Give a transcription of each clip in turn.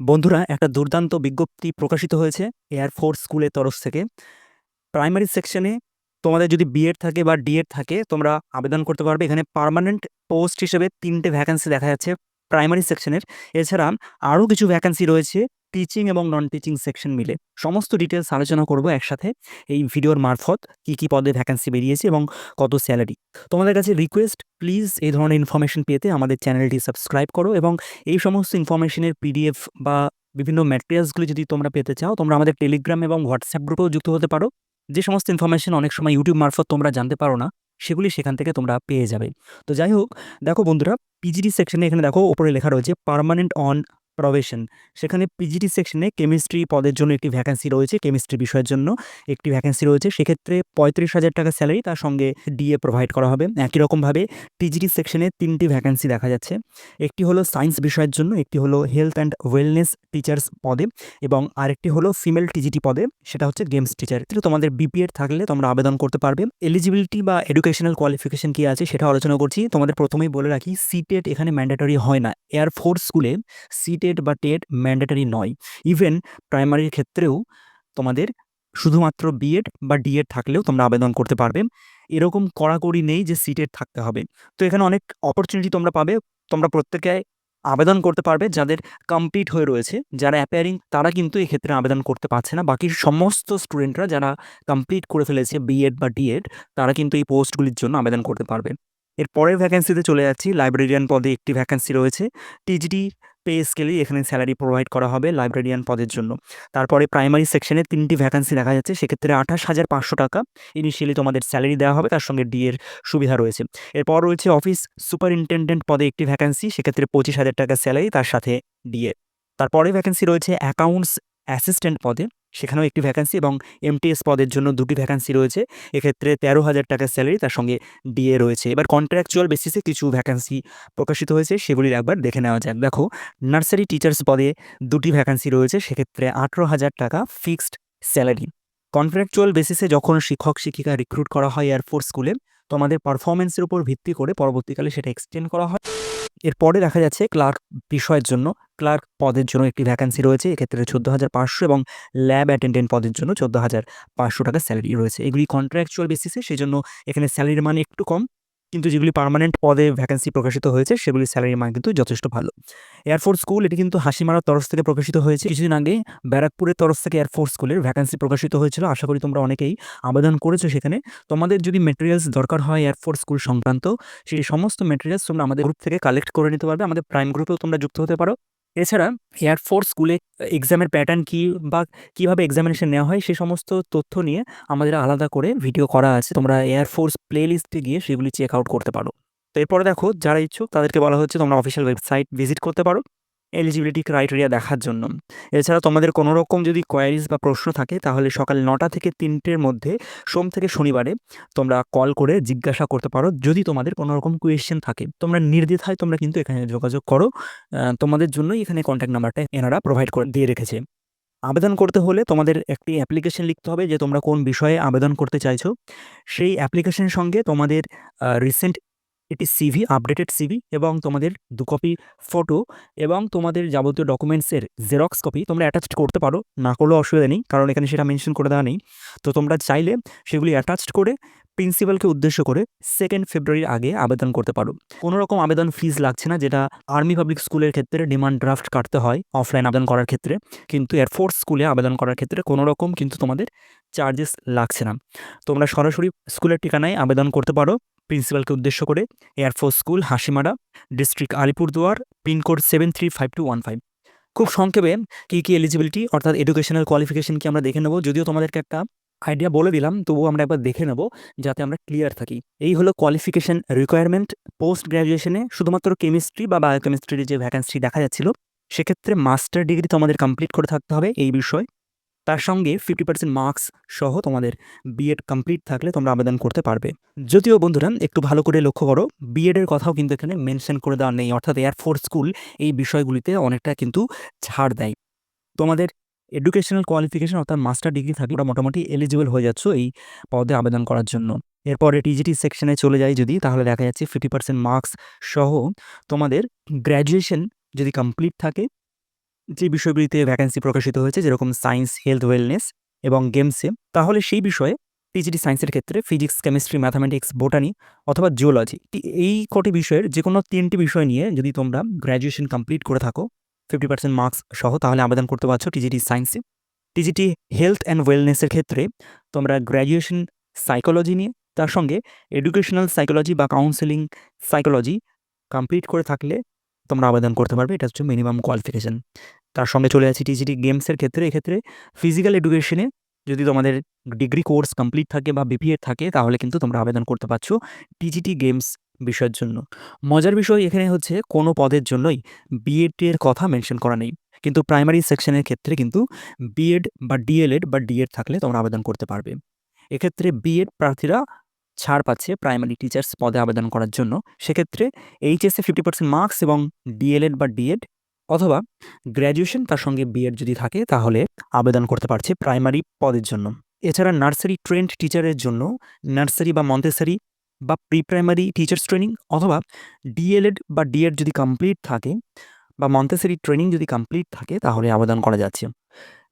বন্ধুরা, একটা দুর্দান্ত বিজ্ঞপ্তি প্রকাশিত হয়েছে এয়ার ফোর্স স্কুলের তরফ থেকে। প্রাইমারি সেকশনে তোমাদের যদি বিএড থাকে বা ডিএড থাকে, তোমরা আবেদন করতে পারবে। এখানে পারমানেন্ট পোস্ট হিসেবে তিনটে ভ্যাকেন্সি দেখা যাচ্ছে। প্রাইমারি সেকশনের এছাড়া আরও কিছু ভ্যাকান্সি রয়েছে টিচিং এবং নন টিচিং সেকশন মিলে। সমস্ত ডিটেলস আলোচনা করব একসাথে এই ভিডিওর মারফত, কী কী পদে ভ্যাকান্সি বেরিয়েছে এবং কত স্যালারি তোমাদের কাছে রিকোয়েস্ট প্লিজ এই ধরনের ইনফরমেশন পেতে আমাদের চ্যানেলটি সাবস্ক্রাইব করো এবং এই সমস্ত ইনফরমেশনের পিডিএফ বা বিভিন্ন ম্যাটেরিয়ালসগুলো যদি তোমরা পেতে চাও, তোমরা আমাদের টেলিগ্রাম এবং হোয়াটসঅ্যাপ গ্রুপেও যুক্ত হতে পারো। যে সমস্ত ইনফরমেশন অনেক সময় ইউটিউব মারফত তোমরা জানতে পারো না। সেগুলি সেখান থেকে তোমরা পেয়ে যাবে। তো যাই হোক, দেখো বন্ধুরা পিজিডি সেকশনে এখানে দেখো, ওপরে লেখা রয়েছে পারমানেন্ট অন প্রবেশন। সেখানে পিজিটি সেকশনে কেমিস্ট্রি পদের জন্য একটি ভ্যাকান্সি রয়েছে কেমিস্ট্রি বিষয়ের জন্য। একটি ভ্যাকান্সি রয়েছে, সেক্ষেত্রে পঁয়ত্রিশ হাজার টাকা স্যালারি তার সঙ্গে ডিএ প্রোভাইড করা হবে। একই রকমভাবে টিজিটি সেকশনে তিনটি ভ্যাকান্সি দেখা যাচ্ছে। একটি হলো সায়েন্স বিষয়ের জন্য, একটি হলো হেলথ অ্যান্ড ওয়েলনেস টিচার্স পদে এবং আরেকটি হলো ফিমেল টিজিটি পদে, সেটা হচ্ছে গেমস টিচার কিন্তু তোমাদের বিপিএড থাকলে তোমরা আবেদন করতে পারবে। এলিজিবিলিটি বা এডুকেশনাল কোয়ালিফিকেশন কী আছে সেটা আলোচনা করছি। তোমাদের প্রথমেই বলে রাখি সিটেট এখানে ম্যান্ডেটরি হয় না। এয়ার ফোর্স স্কুলে সিটেট বা টেট ম্যান্ডেটারি নয়। ইভেন প্রাইমারির ক্ষেত্রেও তোমাদের শুধুমাত্র বিএড বা ডিএড থাকলেও তোমরা আবেদন করতে পারবে। এরকম কড়াকড়ি নেই যে সিটেড থাকতে হবে। তো এখানে অনেক অপরচুনিটি তোমরা পাবে। তোমরা প্রত্যেকে আবেদন করতে পারবে যাদের কমপ্লিট হয়ে রয়েছে। যারা অ্যাপেয়ারিং তারা কিন্তু এক্ষেত্রে আবেদন করতে পারছে না। বাকি সমস্ত স্টুডেন্টরা যারা কমপ্লিট করে ফেলেছে বিএড বা ডিএড তারা কিন্তু এই পোস্টগুলির জন্য আবেদন করতে পারবে। এর পরের ভ্যাকেন্সিতে চলে যাচ্ছি। লাইব্রেরিয়ান পদে একটি ভ্যাকেন্সি রয়েছে। টিজিটি পে স্কেলে এখানে স্যালারি প্রোভাইড করা হবে লাইব্রেরিয়ান পদের জন্য। তারপরে প্রাইমারি সেকশনে তিনটি ভ্যাকান্সি দেখা যাচ্ছে, সেক্ষেত্রে আঠাশ হাজার পাঁচশো টাকা ইনিশিয়ালি তোমাদের স্যালারি দেওয়া হবে, তার সঙ্গে ডিএর সুবিধা রয়েছে। এরপর রয়েছে অফিস সুপারিনটেন্ডেন্ট পদে একটি ভ্যাকান্সি, সেক্ষেত্রে পঁচিশ হাজার টাকা স্যালারি, তার সাথে ডিএ তারপরে ভ্যাকান্সি রয়েছে অ্যাকাউন্টস অ্যাসিস্ট্যান্ট পদে। সেখানেও একটি ভ্যাকান্সি এবং এমটিএস পদের জন্য দুটি ভ্যাকান্সি রয়েছে। এক্ষেত্রে তেরো হাজার টাকার স্যালারি তার সঙ্গে ডিএ রয়েছে। এবার কন্ট্রাকচুয়াল বেসিসে কিছু ভ্যাকান্সি প্রকাশিত হয়েছে, সেগুলির একবার দেখে নেওয়া যাক। দেখো নার্সারি টিচার্স পদে দুটি ভ্যাকান্সি রয়েছে, সেক্ষেত্রে আঠেরো হাজার টাকা ফিক্সড স্যালারি কন্ট্রাকচুয়াল বেসিসে যখন শিক্ষক, শিক্ষিকা রিক্রুট করা হয় এয়ারফোর্স স্কুলে তোমাদের পারফরমেন্সের উপর ভিত্তি করে পরবর্তীকালে সেটা এক্সটেন্ড করা হয়। এরপরে দেখা যাচ্ছে ক্লার্ক বিষয়ের জন্য ক্লার্ক পদের জন্য একটি ভ্যাকান্সি রয়েছে, এক্ষেত্রে চোদ্দ হাজার পাঁচশো এবং ল্যাব অ্যাটেন্ডেন্ট পদের জন্য চোদ্দ হাজার পাঁচশো টাকা স্যালারি রয়েছে। এগুলি কন্ট্রাকচুয়াল বেসিসে সেই জন্য এখানে স্যালারির মান একটু কম, কিন্তু যেগুলি পার্মানেন্ট পদে ভ্যাকেন্সি প্রকাশিত হয়েছে সেগুলি স্যালারির মান কিন্তু যথেষ্ট ভালো। এয়ারফোর্স স্কুল এটি কিন্তু হাসিমারার তরফ থেকে প্রকাশিত হয়েছে। কিছুদিন আগে ব্যারাকপুরের তরফ থেকে এয়ারফোর্স স্কুলের ভ্যাকেন্সি প্রকাশিত হয়েছিল। আশা করি তোমরা অনেকেই আবেদন করেছ সেখানে। তোমাদের যদি মেটেরিয়ালস দরকার হয় এয়ারফোর্স স্কুল সংক্রান্ত, সেই সমস্ত মেটেরিয়ালস তোমরা আমাদের গ্রুপ থেকে কালেক্ট করে নিতে পারবে। আমাদের প্রাইম গ্রুপেও তোমরা যুক্ত হতে পারো। এছাড়া এয়ারফোর্স স্কুলে এক্সামের প্যাটার্ন কী বা কীভাবে এক্সামিনেশন নেওয়া হয় সে সমস্ত তথ্য নিয়ে আমাদের আলাদা করে ভিডিও করা আছে। তোমরা এয়ারফোর্স প্লে লিস্টে গিয়ে সেগুলি চেক আউট করতে পারো। তো এরপরে দেখো, যারা ইচ্ছুক তাদেরকে বলা হচ্ছে তোমরা অফিসিয়াল ওয়েবসাইট ভিজিট করতে পারো। এলিজিবিলিটি ক্রাইটেরিয়া দেখার জন্য। এছাড়া তোমাদের কোনো রকম যদি কোয়ারিজ বা প্রশ্ন থাকে, তাহলে সকাল নটা থেকে তিনটের মধ্যে সোম থেকে শনিবারে তোমরা কল করে জিজ্ঞাসা করতে পারো। যদি তোমাদের কোনো রকম কোয়েশ্চেন থাকে, তোমরা নির্দ্বিধায় তোমরা কিন্তু এখানে যোগাযোগ করো। তোমাদের জন্যই এখানে কন্ট্যাক্ট নাম্বারটা এনারা প্রোভাইড করে, দিয়ে রেখেছে। আবেদন করতে হলে তোমাদের একটি অ্যাপ্লিকেশন লিখতে হবে যে তোমরা কোন বিষয়ে আবেদন করতে চাইছো। সেই অ্যাপ্লিকেশনের সঙ্গে তোমাদের রিসেন্ট এটি সিভি আপডেটেড সিভি এবং তোমাদের দু কপি ফটো এবং তোমাদের যাবতীয় ডকুমেন্টসের জেরক্স কপি তোমরা অ্যাটাচড করতে পারো, না করলেও অসুবিধা নেই, কারণ এখানে সেটা মেনশন করে দেওয়া নেই। তো তোমরা চাইলে সেগুলি অ্যাটাচড করে প্রিন্সিপালকে উদ্দেশ্য করে সেকেন্ড ফেব্রুয়ারির আগে আবেদন করতে পারো। কোনো রকম আবেদন ফিজ লাগছে না, যেটা আর্মি পাবলিক স্কুলের ক্ষেত্রে ডিমান্ড ড্রাফট কাটতে হয় অফলাইন আবেদন করার ক্ষেত্রে, কিন্তু এয়ারফোর্স স্কুলে আবেদন করার ক্ষেত্রে কোনো রকম কিন্তু তোমাদের চার্জেস লাগছে না। তোমরা সরাসরি স্কুলের ঠিকানায় আবেদন করতে পারো। প্রিন্সিপালকে উদ্দেশ্য করে air force school Hasimara district Alipurduar pin code seven three five two one five খুব সংক্ষেপে কী কী এলিজিবিলিটি অর্থাৎ এডুকেশনাল কোয়ালিফিকেশন কি আমরা দেখে নেব? যদিও তোমাদেরকে একটা আইডিয়া বলে দিলাম, তবুও আমরা একবার দেখে নেব যাতে আমরা ক্লিয়ার থাকি। এই হলো কোয়ালিফিকেশন রিকোয়ারমেন্ট পোস্ট গ্র্যাজুয়েশনে শুধুমাত্র কেমিস্ট্রি বা বায়োকেমিস্ট্রির যে ভ্যাকেন্সি দেখা যাচ্ছিল, সেক্ষেত্রে মাস্টার ডিগ্রি তোমাদের কমপ্লিট করে থাকতে হবে এই বিষয়। তার সঙ্গে ফিফটি পার্সেন্ট মার্কস সহ তোমাদের বিএড কমপ্লিট থাকলে তোমরা আবেদন করতে পারবে। যদিও বন্ধুরা, একটু ভালো করে লক্ষ্য করো বিএডের কথাও কিন্তু এখানে মেনশন করে দেওয়া নেই, অর্থাৎ এয়ারফোর্স স্কুল এই বিষয়গুলিতে অনেকটা কিন্তু ছাড় দেয়। তোমাদের এডুকেশনাল কোয়ালিফিকেশন অর্থাৎ মাস্টার ডিগ্রি থাকলে ওরা মোটামুটি এলিজিবল হয়ে যাচ্ছ এই পদে আবেদন করার জন্য। এরপরে টিজিটি সেকশনে চলে যায় যদি, তাহলে দেখা যাচ্ছে ফিফটি পার্সেন্ট মার্কস সহ তোমাদের গ্র্যাজুয়েশন যদি কমপ্লিট থাকে যে বিষয়গুলিতে ভ্যাকেন্সি প্রকাশিত হয়েছে, যেরকম সায়েন্স হেলথ ওয়েলনেস এবং গেমসে তাহলে সেই বিষয়ে টিজিটি সায়েন্সের ক্ষেত্রে ফিজিক্স কেমিস্ট্রি ম্যাথামেটিক্স বোটানি অথবা জিওলজি এই কটি বিষয়ের যে কোনো তিনটি বিষয় নিয়ে যদি তোমরা গ্র্যাজুয়েশন কমপ্লিট করে থাকো ফিফটি পার্সেন্ট মার্কস সহ, তাহলে আবেদন করতে পারছ টিজিটি সায়েন্সে টিজিটি হেলথ অ্যান্ড ওয়েলনেসের ক্ষেত্রে তোমরা গ্র্যাজুয়েশন সাইকোলজি নিয়ে, তার সঙ্গে এডুকেশনাল সাইকোলজি বা কাউন্সেলিং সাইকোলজি কমপ্লিট করে থাকলে তোমরা আবেদন করতে পারবে, এটা হচ্ছে মিনিমাম কোয়ালিফিকেশন তার সঙ্গে চলে যাচ্ছি টিজিটি গেমসের ক্ষেত্রে, এক্ষেত্রে ফিজিক্যাল এডুকেশনে যদি তোমাদের ডিগ্রি কোর্স কমপ্লিট থাকে বা বিপিএড থাকে, তাহলে কিন্তু তোমরা আবেদন করতে পারছ টিজিটি গেমস বিষয়ের জন্য। মজার বিষয় এখানে হচ্ছে কোনো পদের জন্যই বিএডের কথা মেনশন করা নেই। কিন্তু প্রাইমারি সেকশনের ক্ষেত্রে কিন্তু বিএড বা ডিএলএড বা ডিএড থাকলে তোমরা আবেদন করতে পারবে। এক্ষেত্রে বিএড প্রার্থীরা ছাড় পাচ্ছে প্রাইমারি টিচার্স পদে আবেদন করার জন্য। সেক্ষেত্রে এইচএসে ফিফটি পার্সেন্ট মার্কস এবং ডিএলএড বা ডিএড অথবা গ্র্যাজুয়েশন তার সঙ্গে বিএড যদি থাকে, তাহলে আবেদন করতে পারছে প্রাইমারি পদের জন্য। এছাড়া নার্সারি ট্রেন্ড টিচারের জন্য নার্সারি বা মন্তেসারি বা প্রি প্রাইমারি টিচার্স ট্রেনিং অথবা ডিএলএড বা ডিএড যদি কমপ্লিট থাকে বা মন্তেসারি ট্রেনিং যদি কমপ্লিট থাকে, তাহলে আবেদন করা যাচ্ছে।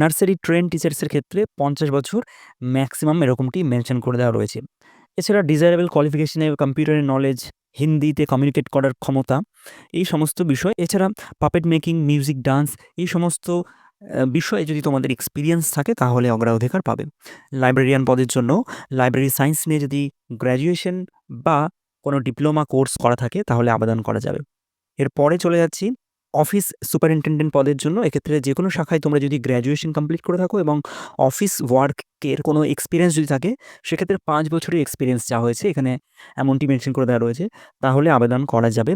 নার্সারি ট্রেন টিচার্সের ক্ষেত্রে পঞ্চাশ বছর ম্যাক্সিমাম এরকমটি মেনশন করে দেওয়া রয়েছে। এছাড়া ডিজায়ারেবল কোয়ালিফিকেশনে কম্পিউটারের নলেজ হিন্দিতে কমিউনিকেট করার ক্ষমতা, এই সমস্ত বিষয়। এছাড়া পাপেট মেকিং মিউজিক ডান্স এই সমস্ত বিষয়ে যদি তোমাদের এক্সপিরিয়েন্স থাকে, তাহলে অগ্রাধিকার পাবে। লাইব্রেরিয়ান পদের জন্য লাইব্রেরি সায়েন্স নিয়ে যদি গ্র্যাজুয়েশন বা কোনো ডিপ্লোমা কোর্স করা থাকে, তাহলে আবেদন করা যাবে। এরপরে চলে যাচ্ছি অফিস সুপারিনটেন্ডেন্ট পদের জন্য এক্ষেত্রে যে কোনো শাখায় তোমরা যদি গ্র্যাজুয়েশন কমপ্লিট করে থাকো এবং অফিস ওয়ার্কের কোনো এক্সপিরিয়েন্স যদি থাকে, সেক্ষেত্রে পাঁচ বছরের এক্সপিরিয়েন্স যা হয়েছে এখানে এমনটি মেনশন করে দেওয়া রয়েছে। তাহলে আবেদন করা যাবে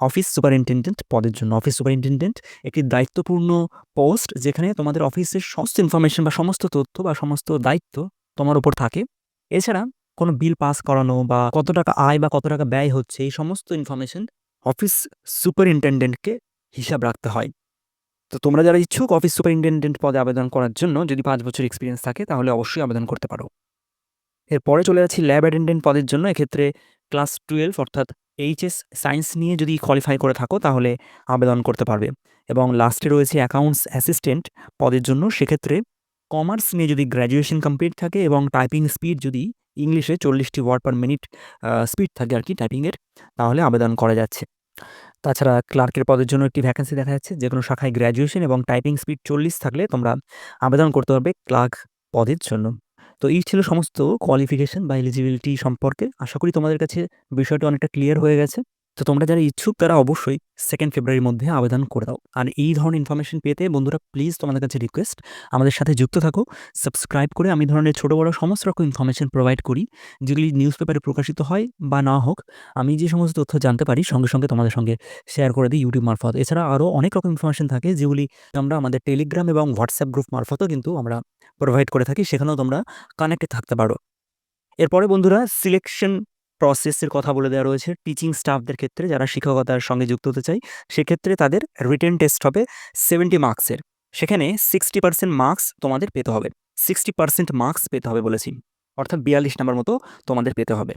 অফিস সুপারিনটেন্ডেন্ট পদের জন্য। অফিস সুপারিনটেন্ডেন্ট একটি দায়িত্বপূর্ণ পোস্ট যেখানে তোমাদের অফিসের সমস্ত ইনফরমেশন বা সমস্ত তথ্য বা সমস্ত দায়িত্ব তোমার উপর থাকে। এছাড়া কোনো বিল পাস করানো বা কত টাকা আয় বা কত টাকা ব্যয় হচ্ছে এই সমস্ত ইনফরমেশন অফিস সুপারিনটেন্ডেন্টকে হিসাব রাখতে হয়। তো তোমরা যারা ইচ্ছুক অফিস সুপারিনটেন্ডেন্ট পদে আবেদন করার জন্য যদি পাঁচ বছর এক্সপিরিয়েন্স থাকে, তাহলে অবশ্যই আবেদন করতে পারো। এরপরে চলে যাচ্ছি ল্যাব অ্যাটেন্ডেন্ট পদের জন্য। এক্ষেত্রে ক্লাস টুয়েলভ অর্থাৎ এইচএস সায়েন্স নিয়ে যদি কোয়ালিফাই করে থাকো, তাহলে আবেদন করতে পারবে। এবং লাস্টে রয়েছে অ্যাকাউন্টস অ্যাসিস্ট্যান্ট পদের জন্য। সেক্ষেত্রে কমার্স নিয়ে যদি গ্র্যাজুয়েশন কমপ্লিট থাকে এবং টাইপিং স্পিড যদি ইংলিশে চল্লিশটি ওয়ার্ড পার মিনিট স্পিড থাকে আর কি টাইপিংয়ের তাহলে আবেদন করা যাচ্ছে। তাছাড়া ক্লার্কের পদের জন্য একটি ভ্যাকেন্সি দেখা যাচ্ছে, যে কোনো শাখায় গ্র্যাজুয়েশন এবং টাইপিং স্পিড চল্লিশ থাকলে তোমরা আবেদন করতে পারবে ক্লার্ক পদের জন্য। তো এই ছিল সমস্ত কোয়ালিফিকেশন বা এলিজিবিলিটি সম্পর্কে। আশা করি তোমাদের কাছে বিষয়টি অনেকটা ক্লিয়ার হয়ে গেছে। তো তোমরা যারা ইচ্ছুক, তারা অবশ্যই সেকেন্ড ফেব্রুয়ারির মধ্যে আবেদন করে দাও। আর এই ধরনের ইনফরমেশন পেতে বন্ধুরা প্লিজ তোমাদের কাছে রিকোয়েস্ট আমাদের সাথে যুক্ত থাকো। সাবস্ক্রাইব করে আমি ধরনের ছোটো, বড়ো সমস্ত রকম ইনফরমেশন প্রোভাইড করি, যেগুলি নিউজ পেপারে প্রকাশিত হয় বা না হোক, আমি যে সমস্ত তথ্য জানতে পারি, সঙ্গে সঙ্গে তোমাদের সঙ্গে শেয়ার করে দিই ইউটিউব মারফত। এছাড়া আরও অনেক রকম ইনফরমেশন থাকে, যেগুলি আমরা আমাদের টেলিগ্রাম এবং হোয়াটসঅ্যাপ গ্রুপ মারফতও কিন্তু আমরা প্রোভাইড করে থাকি, সেখানেও তোমরা কানেক্টে থাকতে পারো। এরপরে বন্ধুরা সিলেকশন প্রসেসের কথা বলে দেওয়া রয়েছে। টিচিং স্টাফদের ক্ষেত্রে যারা শিক্ষকতার সঙ্গে যুক্ত হতে চাই সেক্ষেত্রে তাদের রিটেন টেস্ট হবে সেভেন্টি মার্কসের সেখানে সিক্সটি পার্সেন্ট মার্কস তোমাদের পেতে হবে। সিক্সটি পার্সেন্ট মার্কস পেতে হবে বলেছি। অর্থাৎ বিয়াল্লিশ নাম্বার মতো তোমাদের পেতে হবে।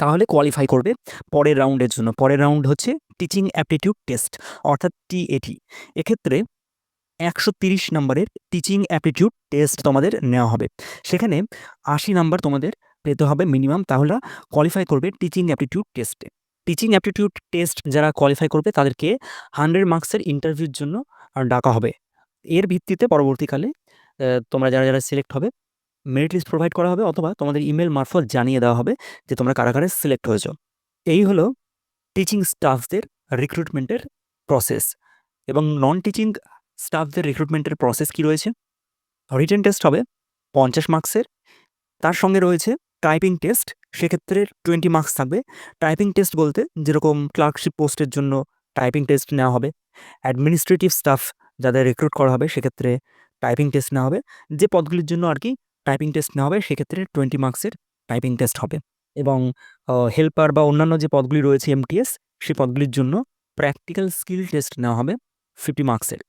তাহলে কোয়ালিফাই করবে পরের রাউন্ডের জন্য। পরের রাউন্ড হচ্ছে টিচিং অ্যাপটিটিউড টেস্ট অর্থাৎ টিএটি এক্ষেত্রে একশো তিরিশ নম্বরের টিচিং অ্যাপটিটিউড টেস্ট তোমাদের নেওয়া হবে। সেখানে আশি নাম্বার তোমাদের পেতে হবে মিনিমাম তাহলে কোয়ালিফাই করবে টিচিং অ্যাপটিটিউড টেস্টে টিচিং অ্যাপটিটিউড টেস্ট যারা কোয়ালিফাই করবে, তাদেরকে হান্ড্রেড মার্কসের ইন্টারভিউর জন্য ডাকা হবে। এর ভিত্তিতে পরবর্তীকালে তোমরা যারা যারা সিলেক্ট হবে মেরিট লিস্ট প্রোভাইড করা হবে, অথবা তোমাদের ইমেল মারফত জানিয়ে দেওয়া হবে যে তোমরা কারা কারা সিলেক্ট হয়েছ। এই হলো টিচিং স্টাফদের রিক্রুটমেন্টের প্রসেস এবং নন টিচিং স্টাফদের রিক্রুটমেন্টের প্রসেস কি রয়েছে? রিটেন টেস্ট হবে পঞ্চাশ মার্কসের তার সঙ্গে রয়েছে টাইপিং টেস্ট সেক্ষেত্রে টোয়েন্টি মার্কস থাকবে। টাইপিং টেস্ট বলতে যেরকম ক্লার্কশিপ পোস্টের জন্য টাইপিং টেস্ট নেওয়া হবে। অ্যাডমিনিস্ট্রেটিভ স্টাফ যাদের রিক্রুট করা হবে, সেক্ষেত্রে টাইপিং টেস্ট নেওয়া হবে। যে পদগুলির জন্য আর কি টাইপিং টেস্ট নেওয়া হবে, সেক্ষেত্রে টোয়েন্টি মার্কসের টাইপিং টেস্ট হবে। এবং হেল্পার বা অন্যান্য যে পদগুলি রয়েছে এমটিএস সেই পদগুলির জন্য প্র্যাকটিক্যাল স্কিল টেস্ট নেওয়া হবে ফিফটি মার্কসের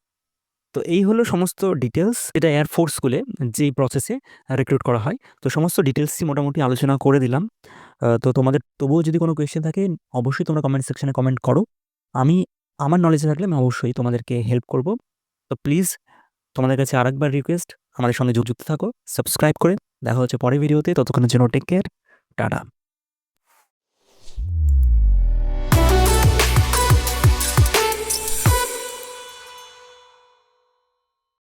তো এই হলো সমস্ত ডিটেলস এটা এয়ারফোর্স স্কুলে যেই প্রসেসে রিক্রুট করা হয়। তো সমস্ত ডিটেলসই মোটামুটি আলোচনা করে দিলাম। তো তোমাদের তবুও যদি কোনো কোয়েশ্চেন থাকে, অবশ্যই তোমরা কমেন্ট সেকশনে কমেন্ট করো। আমি, আমার নলেজে থাকলে আমি অবশ্যই তোমাদেরকে হেল্প করব। তো প্লিজ তোমাদের কাছে আরেকবার রিকোয়েস্ট আমাদের সঙ্গে যুক্ত থাকো সাবস্ক্রাইব করে। দেখা হচ্ছে পরের ভিডিওতে ততক্ষণের জন্য টেক কেয়ার টাটা।